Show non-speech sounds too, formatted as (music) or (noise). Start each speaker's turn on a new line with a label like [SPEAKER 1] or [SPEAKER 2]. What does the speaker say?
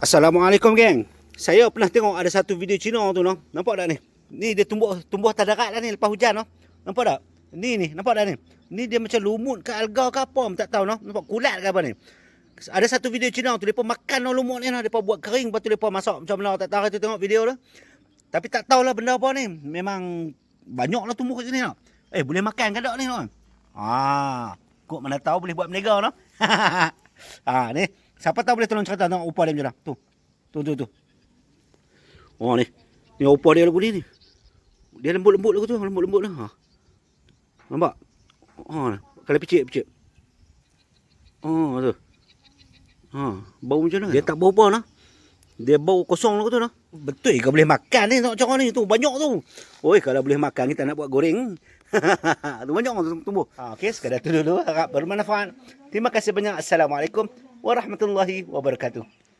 [SPEAKER 1] Assalamualaikum geng. Saya pernah tengok ada satu video Cina tu noh. Nampak tak ni? Ni dia tumbuh tumbuh tak darat lah ni lepas hujan noh. Nampak tak? Ni ni, nampak tak ni? Ni dia macam lumut ke alga ke apa tak tahu noh. Nampak kulat ke apa ni? Ada satu video Cina tu depa makan noh lumut ni noh, depa buat kering lepas tu depa masak macam mana tak tahu tu tengok video tu. Tapi tak tahulah benda apa ni. Memang banyaklah tumbuh kat sini noh. Eh boleh makan ke tak ni noh? Ah, kok mana tahu boleh buat berniaga noh. (laughs) ah ni, siapa tahu boleh tolong cerita tengok upah dia macam. Tu. Tu tu tu. Oh ni. Ni upah dia lagu ni ni. Dia lembut-lembut lagu tu, lembut-lembut lah. Ha. Nampak? Ha, kalau picit-picit. Oh, tu. Ha, bau macam mana? Dia tak bau apa nah. Dia bau kosong lagu tu nah. Betul ke boleh makan ni tengok cara ni tu banyak tu. Oi, kalau boleh makan kita nak buat goreng. (laughs) tu banyak tu tumbuh. Ha, okey, sekadar tu dulu harap bermanfaat. Terima kasih banyak. Assalamualaikum warahmatullahi wabarakatuh.